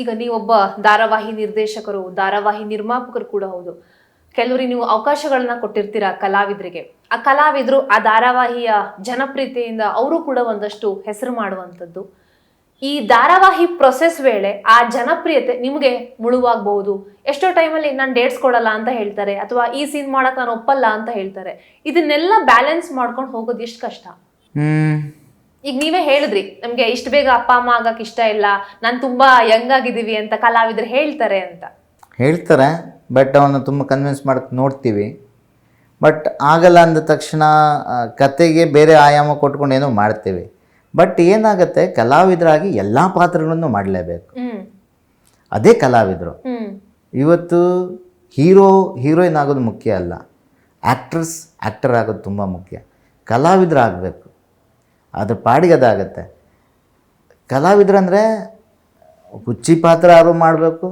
ಈಗ ನೀವೊಬ್ಬ ಧಾರಾವಾಹಿ ನಿರ್ದೇಶಕರು, ಧಾರಾವಾಹಿ ನಿರ್ಮಾಪಕರು ಕೂಡ ಹೌದು. ಕೆಲವರಿಗೆ ನೀವು ಅವಕಾಶಗಳನ್ನ ಕೊಟ್ಟಿರ್ತೀರಾ ಕಲಾವಿದರಿಗೆ. ಆ ಕಲಾವಿದರು ಆ ಧಾರಾವಾಹಿಯ ಜನಪ್ರಿಯತೆಯಿಂದ ಅವರು ಕೂಡ ಒಂದಷ್ಟು ಹೆಸರು ಮಾಡುವಂಥದ್ದು. ಈ ಧಾರಾವಾಹಿ ಪ್ರೊಸೆಸ್ ವೇಳೆ ಆ ಜನಪ್ರಿಯತೆ ನಿಮಗೆ ಮುಳುವಾಗಬಹುದು. ಎಷ್ಟೋ ಟೈಮಲ್ಲಿ ನಾನು ಡೇಟ್ಸ್ ಕೊಡಲ್ಲ ಅಂತ ಹೇಳ್ತಾರೆ, ಅಥವಾ ಈ ಸೀನ್ ಮಾಡಕ್ಕೆ ನಾನು ಒಪ್ಪಲ್ಲ ಅಂತ ಹೇಳ್ತಾರೆ. ಇದನ್ನೆಲ್ಲ ಬ್ಯಾಲೆನ್ಸ್ ಮಾಡ್ಕೊಂಡು ಹೋಗೋದು ಎಷ್ಟು ಕಷ್ಟ? ಈಗ ನೀವೇ ಹೇಳಿದ್ರಿ ನಮ್ಗೆ ಇಷ್ಟು ಬೇಗ ಅಪ್ಪ ಅಮ್ಮ ಆಗಕ್ ಇಷ್ಟ ಇಲ್ಲ ನಾನು ತುಂಬಾ ಯಂಗ್ ಆಗಿದ್ದೀವಿ ಅಂತ ಕಲಾವಿದ್ರು ಹೇಳ್ತಾರೆ ಅಂತ. ಹೇಳ್ತಾರೆ ಬಟ್ ಅವನ್ನ ತುಂಬ ಕನ್ವಿನ್ಸ್ ಮಾಡಕ್ಕೆ ನೋಡ್ತೀವಿ. ಬಟ್ ಆಗಲ್ಲ ಅಂದ ತಕ್ಷಣ ಕತೆಗೆ ಬೇರೆ ಆಯಾಮ ಕೊಟ್ಕೊಂಡು ಏನೋ ಮಾಡ್ತೀವಿ. ಬಟ್ ಏನಾಗುತ್ತೆ ಕಲಾವಿದರಾಗಿ ಎಲ್ಲ ಪಾತ್ರಗಳನ್ನು ಮಾಡಲೇಬೇಕು. ಅದೇ ಕಲಾವಿದರು. ಇವತ್ತು ಹೀರೋ ಹೀರೋಯಿನ್ ಆಗೋದು ಮುಖ್ಯ ಅಲ್ಲ. ಆ್ಯಕ್ಟ್ರಸ್ ಆ್ಯಕ್ಟರ್ ಆಗೋದು ತುಂಬ ಮುಖ್ಯ. ಕಲಾವಿದರಾಗಬೇಕು. ಅದ್ರ ಪಾಡಿಗೆ ಅದಾಗತ್ತೆ. ಕಲಾವಿದ್ರಂದರೆ ಹುಚ್ಚಿ ಪಾತ್ರ ಆದರೂ ಮಾಡಬೇಕು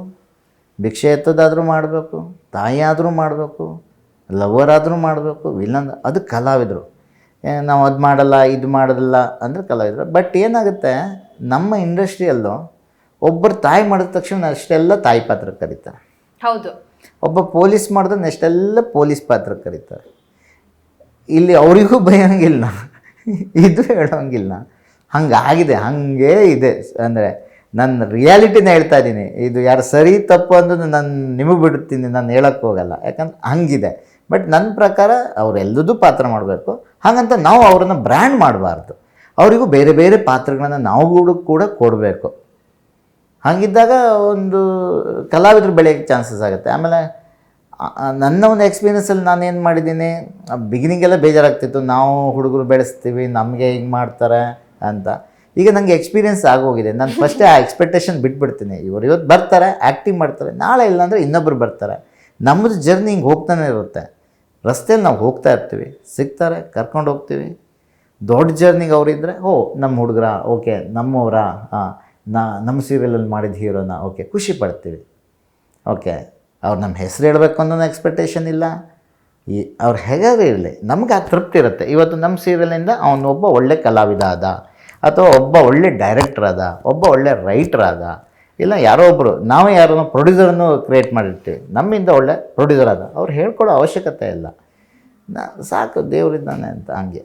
ಭಿಕ್ಷೆ ಎತ್ತದಾದರೂ ಮಾಡಬೇಕು ತಾಯಿ ಆದರೂ ಮಾಡಬೇಕು ಲವರ್ ಆದರೂ ಮಾಡಬೇಕು ವಿಲನ್ ಅದು ಕಲಾವಿದರು. ನಾವು ಅದು ಮಾಡಲ್ಲ ಇದು ಮಾಡೋದಿಲ್ಲ ಅಂದರೆ ಕಲಾವಿದರು. ಬಟ್ ಏನಾಗುತ್ತೆ ನಮ್ಮ ಇಂಡಸ್ಟ್ರಿಯಲ್ಲೂ ಒಬ್ಬರು ತಾಯಿ ಮಾಡಿದ ತಕ್ಷಣ ಅಷ್ಟೆಲ್ಲ ತಾಯಿ ಪಾತ್ರ ಕರೀತಾರೆ. ಹೌದು. ಒಬ್ಬ ಪೊಲೀಸ್ ಮಾಡಿದ್ರೆ ನೆಕ್ಸ್ಟೆಲ್ಲ ಪೊಲೀಸ್ ಪಾತ್ರ ಕರೀತಾರೆ. ಇಲ್ಲಿ ಅವರಿಗೂ ಭಯಂಗಿಲ್ಲ ಇದು ಹೇಳೋಂಗಿಲ್ಲ. ಹಂಗಾಗಿದೆ, ಹಾಗೆ ಇದೆ. ಅಂದರೆ ನನ್ನ ರಿಯಾಲಿಟಿನ ಹೇಳ್ತಾ ಇದ್ದೀನಿ. ಇದು ಯಾರು ಸರಿ, ತಪ್ಪು ಅನ್ನೋದು ನಾನು ನಿಮಗೆ ಬಿಡ್ತೀನಿ, ನಾನು ಹೇಳಕ್ಕೆ ಹೋಗಲ್ಲ. ಯಾಕಂದ್ರೆ ಹಂಗಿದೆ. ಬಟ್ ನನ್ನ ಪ್ರಕಾರ ಅವರೆಲ್ಲದೂ ಪಾತ್ರ ಮಾಡಬೇಕು. ಹಾಗಂತ ನಾವು ಅವ್ರನ್ನ ಬ್ರ್ಯಾಂಡ್ ಮಾಡಬಾರ್ದು. ಅವರಿಗೂ ಬೇರೆ ಬೇರೆ ಪಾತ್ರಗಳನ್ನು ನಾವು ಕೂಡ ಕೊಡಬೇಕು. ಹಾಗಿದ್ದಾಗ ಒಂದು ಕಲಾವಿದರು ಬೆಳೆಯೋಕ್ಕೆ ಚಾನ್ಸಸ್ ಆಗುತ್ತೆ. ಆಮೇಲೆ ನನ್ನ ಒಂದು ಎಕ್ಸ್ಪೀರಿಯನ್ಸಲ್ಲಿ ನಾನು ಏನು ಮಾಡಿದ್ದೀನಿ? ಬಿಗಿನಿಂಗೆಲ್ಲ ಬೇಜಾರಾಗ್ತಿತ್ತು. ನಾವು ಹುಡುಗರು ಬೆಳೆಸ್ತೀವಿ, ನಮಗೆ ಹಿಂಗೆ ಮಾಡ್ತಾರೆ ಅಂತ. ಈಗ ನನಗೆ ಎಕ್ಸ್ಪೀರಿಯನ್ಸ್ ಆಗೋಗಿದೆ. ನಾನು ಫಸ್ಟೇ ಆ ಎಕ್ಸ್ಪೆಕ್ಟೇಷನ್ ಬಿಟ್ಬಿಡ್ತೀನಿ. ಇವರು ಇವತ್ತು ಬರ್ತಾರೆ ಆ್ಯಕ್ಟಿಂಗ್ ಮಾಡ್ತಾರೆ. ನಾಳೆ ಇಲ್ಲಾಂದರೆ ಇನ್ನೊಬ್ಬರು ಬರ್ತಾರೆ. ನಮ್ಮದು ಜರ್ನಿ ಹಿಂಗೆ ಹೋಗ್ತಾನೆ ಇರುತ್ತೆ. ರಸ್ತೆಯಲ್ಲಿ ನಾವು ಹೋಗ್ತಾ ಇರ್ತೀವಿ. ಸಿಗ್ತಾರೆ, ಕರ್ಕೊಂಡು ಹೋಗ್ತೀವಿ. ದೊಡ್ಡ ಜರ್ನಿಗೆ ಅವರಿದ್ದರೆ ಓ ನಮ್ಮ ಹುಡುಗರ, ಓಕೆ, ನಮ್ಮವರ ಹಾಂ ನಾ ನಮ್ಮ ಸೀರಿಯಲಲ್ಲಿ ಮಾಡಿದ ಹೀರೋನ ಓಕೆ, ಖುಷಿ ಪಡ್ತೀವಿ. ಓಕೆ. ಅವ್ರು ನಮ್ಮ ಹೆಸರು ಹೇಳಬೇಕು ಅನ್ನೋ ಎಕ್ಸ್ಪೆಕ್ಟೇಷನ್ ಇಲ್ಲ. ಈ ಅವ್ರು ಹೇಗಾದ್ರೂ ಇರಲಿ. ನಮ್ಗೆ ಆ ತೃಪ್ತಿ ಇರುತ್ತೆ. ಇವತ್ತು ನಮ್ಮ ಸೀರಿಯಲಿಂದ ಅವನೊಬ್ಬ ಒಳ್ಳೆ ಕಲಾವಿದ ಅದ ಅಥವಾ ಒಬ್ಬ ಒಳ್ಳೆ ಡೈರೆಕ್ಟರ್ ಆದ, ಒಬ್ಬ ಒಳ್ಳೆ ರೈಟರ್ ಆದ, ಇಲ್ಲ ಯಾರೋ ಒಬ್ಬರು ನಾವೇ ಯಾರನ್ನೋ ಪ್ರೊಡ್ಯೂಸರನ್ನು ಕ್ರಿಯೇಟ್ ಮಾಡಿರ್ತೀವಿ, ನಮ್ಮಿಂದ ಒಳ್ಳೆ ಪ್ರೊಡ್ಯೂಸರ್ ಅದ ಅವ್ರು ಹೇಳ್ಕೊಡೋ ಅವಶ್ಯಕತೆ ಇಲ್ಲ. ನಾ ಸಾಕು ದೇವರಿದ್ದಾನೆ ಅಂತ ಹಂಗೆ.